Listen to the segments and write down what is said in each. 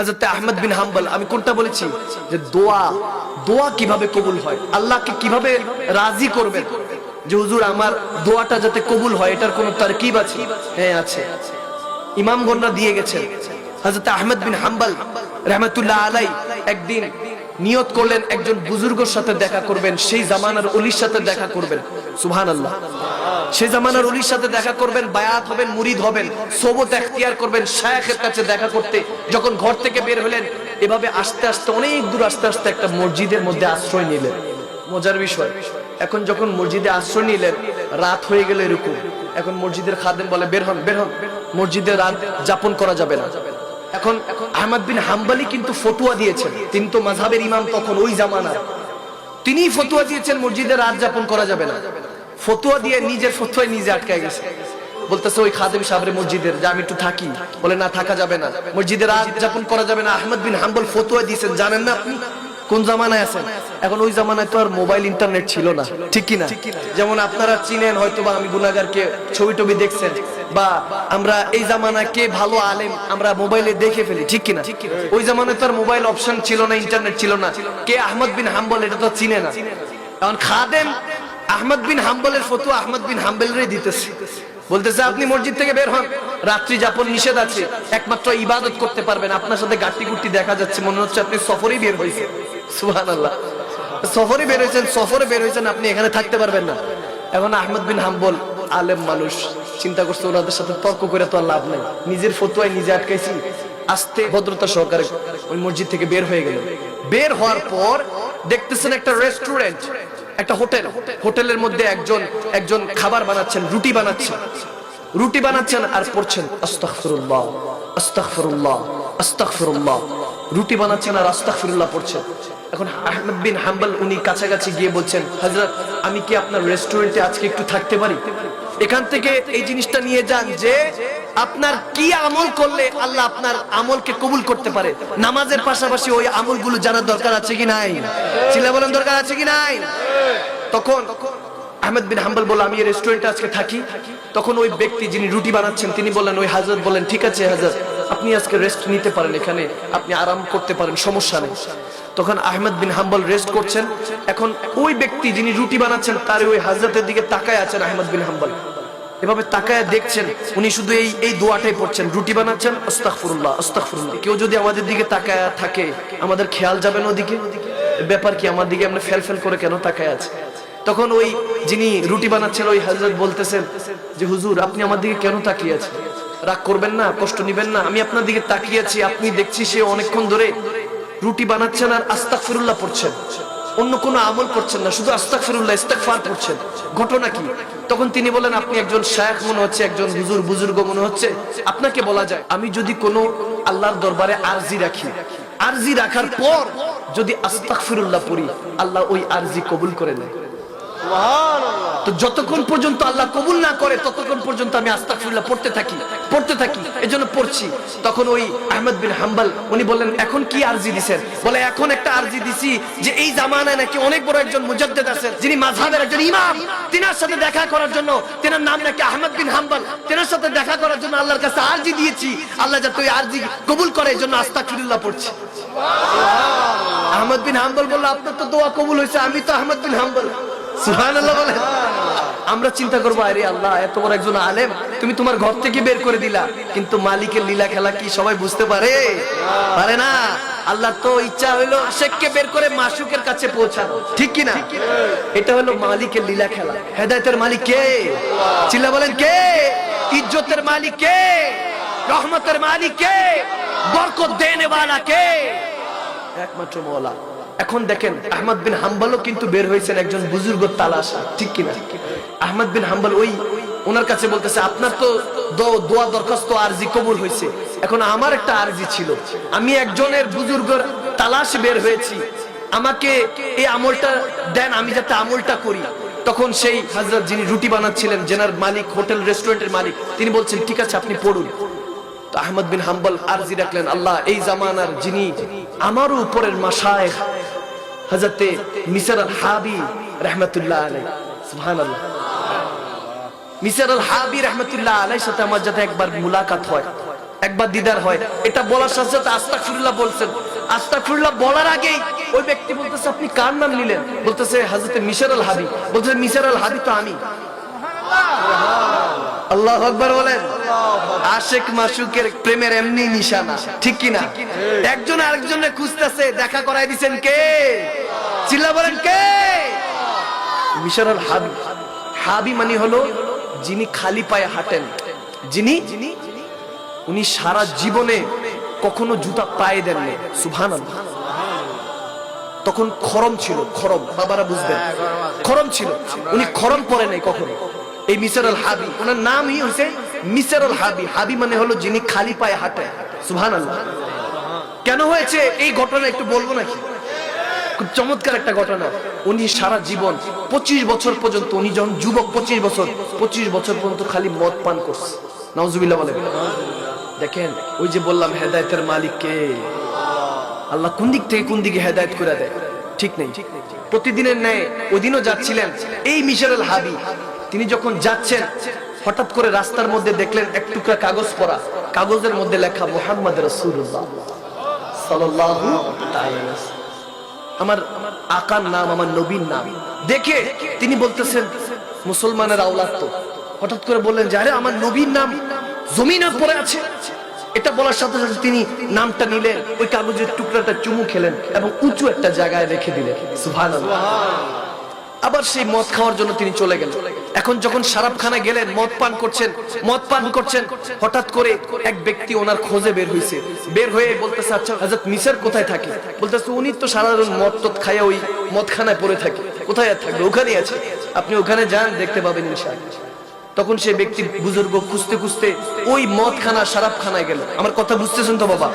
হাজরত আহমদ বিন হাম্বল, আমি কোনটা বলেছি? যে দোয়া দোয়া কীভাবে কবুল হয়? আল্লাহকে কীভাবে রাজি করবেন? যে হুজুর, আমার দোয়াটা যাতে কবুল হয়, এটার কোনো তারকিব আছে? হ্যাঁ আছে। ইমামগণরা দিয়ে গেছেন। হযরত আহমদ বিন হাম্বল, রহমতুল্লাহ আলাই একদিন নিয়ত করলেন, একজন বুজুর্গর সাথে দেখা করবেন, সেই জামানার অলির সাথে দেখা করবেন। সুবহানাল্লাহ। সেই জামানার অলির সাথে দেখা করবেন, বায়াত হবেন, মুরিদ হবেন সোবত এখতিয়ার করবেন, শায়েখের কাছে দেখা করতে, যখন ঘর থেকে বের হলেন, এভাবে আস্তে আস্তে, অনেক দূর আস্তে আস্তে একটা মসজিদের মধ্যে আশ্রয় নিলেন। মজার বিষয়, এখন যখন মসজিদে আশ্রয় নিলেন, রাত হয়ে গেল এরকম। এখন মসজিদের খাদেম বলে, বের হন বের হন। মসজিদে রাত যাপন করা যাবে না। এখন আহমদ বিন হাম্বালি কিন্তু ফতুয়া দিয়েছেন। তিনি তো মাঝহাবের ইমাম তখন, ওই জামানা তিনি ফতুয়া দিয়েছেন, মসজিদে রাত যাপন করা যাবে না। ফতুয়া দিয়ে নিজের ফতুয়ায় নিজে আটকায় গেছে। বলতেছে ওই খাদেম সাহেবের মসজিদের, যে আমি একটু থাকি। বলে, না, থাকা যাবে না। মসজিদে রাত যাপন করা যাবে না। আহমদ বিন হাম্বল ফতুয়া দিয়েছেন, জানেন না আপনি? কোন জামানায় আছেন? এখন ওই জামানায় তো আর মোবাইল, ইন্টারনেট ছিল না। ঠিক কি না যেমন আপনারা চিনেন হয়তো বা আমি গুনাগারকে ছবি টবি দেখছেন, বা আমরা এই জামানা কে ভালো আলেম, আমরা মোবাইলে দেখে ফেলি। ঠিক কিনা? ওই জামানায় তো আর মোবাইল অপশন ছিল না, ইন্টারনেট ছিল না। কে আহমদ বিন হাম্বল, এটা তো চিনে না। এখন খাদেম আহমদ বিন হাম্বলের ফটো আহমদ বিন হাম্বলেরই দিতেছে। বলতেছে, আপনি মসজিদ থেকে বের হন। রাত্রি যাপন নিষেধ আছে। একমাত্র ইবাদত করতে পারবেন। আপনার সাথে গাটি গুটি দেখা যাচ্ছে। মনে হচ্ছে আপনি সফরেই বের হয়েছে সুবহানাল্লাহ। সফরে বের হয়েছেন, সফরে বের হয়েছেন, আপনি এখানে থাকতে পারবেন না। এখন আহমদ বিন হাম্বল আলেম মানুষ। চিন্তা করছে ওনাদের সাথে তর্ক করে তো আর লাভ নাই। নিজের ফতুয়ায় নিজে আটকাইছি। আস্তে ভদ্রতা সহকারে ওই মসজিদ থেকে বের হয়ে গেল। বের হওয়ার পর দেখতেছেন একটা রেস্টুরেন্ট একটা হোটেল, হোটেলের মধ্যে একজন একজন খাবার বানাচ্ছেন, রুটি বানাচ্ছেন। রুটি বানাচ্ছেন আর পড়ছেন, আস্তাগফিরুল্লাহ আস্তাগফিরুল্লাহ আস্তাগফিরুল্লাহ। রুটি বানাচ্ছেন আর আস্তাগফিরুল্লাহ পড়ছেন। এখন আহমদ বিন হাম্বল উনি কাছাকাছি গিয়ে বলছেন, হযরত, আমি কি আপনার রেস্টুরেন্টে আজকে একটু থাকতে পারি? এখান থেকে এই জিনিসটা নিয়ে যান যে আপনার কি আমল করলে আল্লাহ আপনার আমলকে কবুল করতে পারে? নামাজের পাশাপাশি ওই আমলগুলো জানার দরকার আছে কি নাই? চিল্লা বলেন, দরকার আছে কি নাই? তখন আহমেদ বিন হাম্বল বলল, আমি এই রেস্টুরেন্টে আজকে থাকি। তখন ওই ব্যক্তি যিনি রুটি বানাচ্ছেন, তিনি বললেন, ওই হাজরত বললেন, ঠিক আছে হাজরত, আপনি আজকে রেস্ট নিতে পারেন এখানে, আপনি আরাম করতে পারেন, সমস্যা নেই। তখন আহমেদ বিন হাম্বল রেস্ট করছেন। এখন ওই ব্যক্তি যিনি রুটি বানাচ্ছেন, তার ওই হাজরতের দিকে তাকায় আছেন আহমেদ বিন হাম্বল। এভাবে তাকায় দেখছেন, উনি শুধু এই এই দোয়াটাই পড়ছেন, রুটি বানাচ্ছেন, আস্তাগফিরুল্লাহ আস্তাগফিরুল্লাহ। কেউ যদি আমাদের দিকে তাকায় থাকে, আমাদের খেয়াল যাবে না ওদিকে? ব্যাপার কি, আমার দিকে আমরা ফেল ফেল করে কেন তাকায় আছে? তখন ওই যিনি রুটি বানাচ্ছেন, ওই হযরত বলতেছেন যে, হুজুর, আপনি আমার দিকে কেন তাকিয়ে আছেন? রাগ করবেন না, কষ্ট নিবেন না, আমি আপনার দিকে তাকিয়ে আছি, আপনি দেখছি সে অনেকক্ষণ ধরে রুটি বানাচ্ছেন আর আস্তাগফিরুল্লাহ পড়ছেন। অন্য কোনো আমল করছেন না, শুধু আস্তাগফিরুল্লাহ, ইস্তেগফার করছেন। ঘটনা কি? তখন তিনি বলেন, আপনি একজন শায়েখ মনে হচ্ছে, একজন হুজুর বুজুর্গ মনে হচ্ছে। আপনাকে বলা যায়, আমি যদি কোনো আল্লাহর দরবারে আরজি রাখি, আরজি রাখার পর যদি আস্তাগফিরুল্লাহ পড়ি, আল্লাহ ওই আরজি কবুল করে নেয়। তো যতক্ষণ পর্যন্ত আল্লাহ কবুল না করে, ততক্ষণ পর্যন্ত আমি আস্তাগফিরুল্লাহ পড়তে থাকি পড়তে থাকি, এজন্য পড়ছি। তখন ওই আহমদ বিন হাম্বল, উনি বললেন, এখন কি আরজি দিছেন? বলে, এখন একটা আরজি দিছি যে এই জামানায় নাকি অনেক বড় একজন মুজাদ্দিদ আছেন, যিনি মাযহাবের একজন ইমাম। তিনার সাথে দেখা করার জন্য তিনার নাম নাকি আহমদ বিন হাম্বল। তিনার সাথে দেখা করার জন্য আল্লাহর কাছে আরজি দিয়েছি। আল্লাহ যাতে ওই আরজি কবুল করে, এজন্য আস্তাগফিরুল্লাহ পড়ছি। আহমদ বিন হাম্বল বলল, আপনার তো দোয়া কবুল হয়েছে, আমি তো আহমদ বিন হাম্বল। সুবহানাল্লাহ বলেন। আমরা চিন্তা করব, আরে আল্লাহ, এত বড় একজন আলেম, তুমি তোমার ঘর থেকে বের করে দিলা। কিন্তু মালিকের লীলা খেলা কি সবাই বুঝতে পারে? পারে না। আল্লাহ তো ইচ্ছা হইল আশেককে বের করে মাসুকের কাছে পৌঁছানো। ঠিক কি না এটা হলো মালিকের লীলা খেলা। হেদায়েতের মালিক কে? চিল্লা বলেন কে? ইজ্জতের মালিক কে? রহমতের মালিক কে? বরকত দেনে কে? একমাত্র মওলা। এখন দেখেন, আহমদ বিন হাম্বলও কিন্তু বের হয়েছেন একজন বুজুর্গ তালাশা। ঠিক কিনা? আহমদ বিন হাম্বল ওই ওনার কাছে বলতেছে, আপনার তো দোয়া দরখাস্ত আরজি কবুল হয়েছে। এখন আমার একটা আরজি ছিল। আমি একজনের বুজুর্গর তালাশ বের হয়েছি। আমাকে এই আমলটা দেন, আমি যাতে আমলটা করি। তখন সেই হাজরত যিনি রুটি বানাচ্ছিলেন জেনার মালিক, হোটেল, রেস্টুরেন্টের মালিক, তিনি বলছেন, ঠিক আছে, আপনি পড়ুন। তো আহমদ বিন হাম্বল আরজি রাখলেন, আল্লাহ, এই জামানার যিনি আমারও উপরের মাসায় হযরতে মিসর হাবি রাহমাতুল্লাহ আলাই সুবহানাল্লাহ। মিসর হাবি রাহমাতুল্লাহ সাথে আমার যাতে একবার মুলাকাত হয়, একবার দিদার হয়। এটা বলার সাথে সাথে বলছেন। বলার আগেই ওই ব্যক্তি বলতেছে, আপনি কার নাম নিলেন? বলতেছে, হযরত মিশর আল হাবি। বলতেছে, মিশর আল হাবি তো আমি। আল্লাহ আকবার বলেন। আশেক মাসুকের প্রেমের এমনি নিশানা, ঠিক কি না? একজন আরেকজনের খুঁজতেছে, দেখা করাই দিছেন কে? চিল্লা বলেন কে? মিশর হাবি। হাবি মানে হলো যিনি খালি পায়ে হাঁটেন যিনি উনি সারা জীবনে কখনো জুতা পায়ে দেননি সুভান তখন খরম ছিল খরম বাবারা বুঝবেন। খরম ছিল। উনি খরম পরে নাই কখনো। এই মিসার আল হাবি ওনার নামই হয়েছে মিসার আল হাবি। হাবি মানে হলো যিনি খালি পায়ে হাঁটে সুভান কেন হয়েছে? এই ঘটনা একটু বলব নাকি? খুব চমৎকার একটা ঘটনা। উনি সারা জীবন পঁচিশ বছর পর্যন্ত, উনি যখন যুবক পঁচিশ বছর পঁচিশ বছর পর্যন্ত খালি মদ পান করছে। নওজুবিল্লাহ বলে দেখেন, ওই যে বললাম, হেদায়তের মালিক কে? আল্লাহ কোন দিক থেকে কোন দিকে হেদায়ত করে দেয়? ঠিক নেই। প্রতিদিনের ন্যায় ওই দিনও যাচ্ছিলেন এই মিশর আল হাবি। তিনি যখন যাচ্ছেন, হঠাৎ করে রাস্তার মধ্যে দেখলেন এক টুকরা কাগজ পড়া। কাগজের মধ্যে লেখা মোহাম্মদ রসুল্লাহ ওয়াসাল্লাম। আমার আকার নাম, আমার নবীর নাম। দেখে তিনি বলতেছেন, মুসলমানের আওলাদ তো। হঠাৎ করে বললেন যে, আরে, আমার নবীর নাম জমিনে পড়ে আছে। এটা বলার সাথে সাথে তিনি নামটা নিলেন, ওই কাগজের টুকরাটা চুমু খেলেন এবং উঁচু একটা জায়গায় রেখে দিলেন। সুবহানাল্লাহ। আবার সেই মদ খাওয়ার জন্য তিনি চলে গেলেন। এখন যখন সারাপখানা গেলেন, মদ পান করছেন, মদ পান করছেন, হঠাৎ করে এক ব্যক্তি ওনার খোঁজে বের হয়েছে বের হয়ে বলতেছে আচ্ছা হাজরত মিসার কোথায় থাকে? বলতেছে, উনি তো সারাদিন মদ টদ খাইয়া ওই মদখানায় পড়ে থাকে। কোথায় আর থাকবে? ওখানেই আছে। আপনি ওখানে যান, দেখতে পাবেন ইনশাআল্লাহ। তখন সে ব্যক্তি বুজুর্গ খুঁজতে খুঁজতে ওই মদখানা সারাপখানায় গেল। আমার কথা বুঝতেছেন তো বাবা?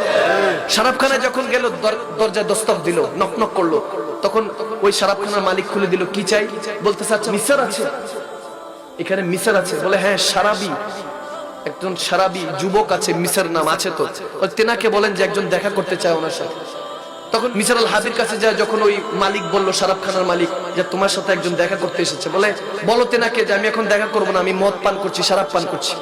সারাপখানায় যখন গেল, দর- দরজায় দস্তক দিল, নক নক করল। তখন ওই সারাপখানার মালিক খুলে দিল, কি চাই? বলতেছে আচ্ছা মিসার আছে। এখানে মিসার আছে। বলে হ্যাঁ সারাবি। একজন সারাবি যুবক আছে মিসার নাম আছে তো। তেনাকে বলেন যে, একজন দেখা করতে চায় ওনার সাথে। তখন মিসার আল হাবির কাছে যায়, যখন ওই মালিক বলল শারাব খানার মালিক যে তোমার সাথে একজন দেখা করতে এসেছে। বলে, বলো তেনাকে যে আমি এখন দেখা করব না, আমি মদ পান করছি, শারাব পান করছি।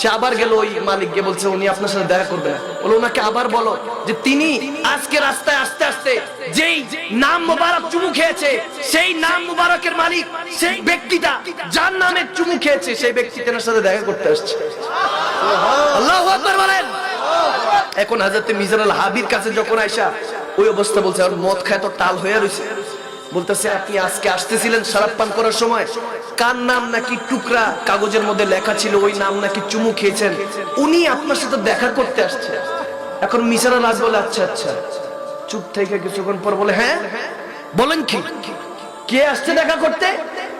সে আবার গেল ওই মালিক, গিয়ে বলছে, উনি আপনার সাথে দেখা করবে না। বলে, ওনাকে আবার বলো যে তিনি আজকে রাস্তায় আসতে আসতে যেই নাম মোবারক চুমু খেয়েছে, সেই নাম মোবারকের মালিক, সেই ব্যক্তিটা যার নামে চুমু খেয়েছে, সেই ব্যক্তি তেনার সাথে দেখা করতে আসছে। আল্লাহু বলেন। এখন হাজরতে মিজান আল হাবির কাছে যখন আইসা, ওই অবস্থা বলছে, আর মদ খায় তো টাল হয়ে রয়েছে বলতেছে, আপনি আজকে আসতেছিলেন শরাব পান করার সময়। কার নাম নাকি টুকরা কাগজের মধ্যে লেখা ছিল, ওই নাম নাকি চুমু খেয়েছেন। উনি আপনার সাথে দেখা করতে আসছে। এখন আল হাবিব বলে আচ্ছা আচ্ছা। চুপ থেকে কিছুক্ষণ পর বলে হ্যাঁ? বলেন কি? কে আসছে দেখা করতে?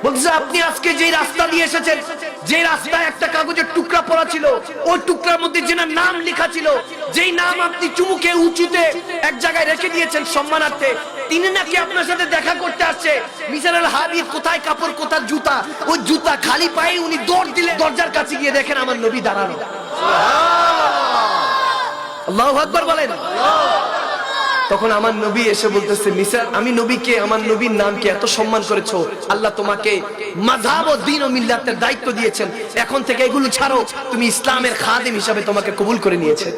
বলছে আপনি আজকে যে রাস্তা দিয়ে এসেছেন যে রাস্তায় একটা কাগজের টুকরা পড়া ছিল, ওই টুকরার মধ্যে যেনার নাম লেখা ছিল, যেই নাম আপনি চুমুকে উঁচুতে এক জায়গায় রেখে দিয়েছেন সম্মানার্থে তিনি নাকি আপনার সাথে দেখা করতে আসছে? মিসার আল হাবিব কোথায় কাপড় কোথায় জুতা? ওই জুতা খালি পায়ে উনি দৌড় দিলে দরজার কাছে গিয়ে দেখেন আমার নবী দাঁড়ানো। আল্লাহু আকবার বলেন। তখন আমার নবী এসে বলতেছে মিসার আমি নবীকে আমার নবীর নামকে এত সম্মান করেছ। আল্লাহ তোমাকে মাযহাব ও দ্বীন ও মিল্লাতের দায়িত্ব দিয়েছেন। এখন থেকে এগুলো ছাড়ো। তুমি ইসলামের খাদিম হিসাবে তোমাকে কবুল করে নিয়েছে।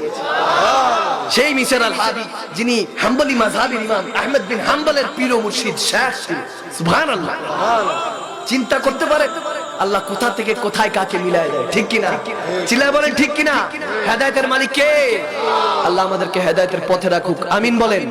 সেই মিসের আল হাদি যিনি হাম্বলি মাঝহাবির ইমাম, আহমেদ বিন হাম্বলের পীর মুর্শিদ শেখ ছিলেন। সুবহানাল্লাহ। চিন্তা করতে পারে, আল্লাহ কোথা থেকে কোথায় কাকে মিলায় দেয়, ঠিক কিনা? চিল্লায় বলেন, ঠিক কিনা? হেদায়তের মালিক কে? আল্লাহ আমাদেরকে হেদায়তের পথে রাখুক। আমিন বলেন।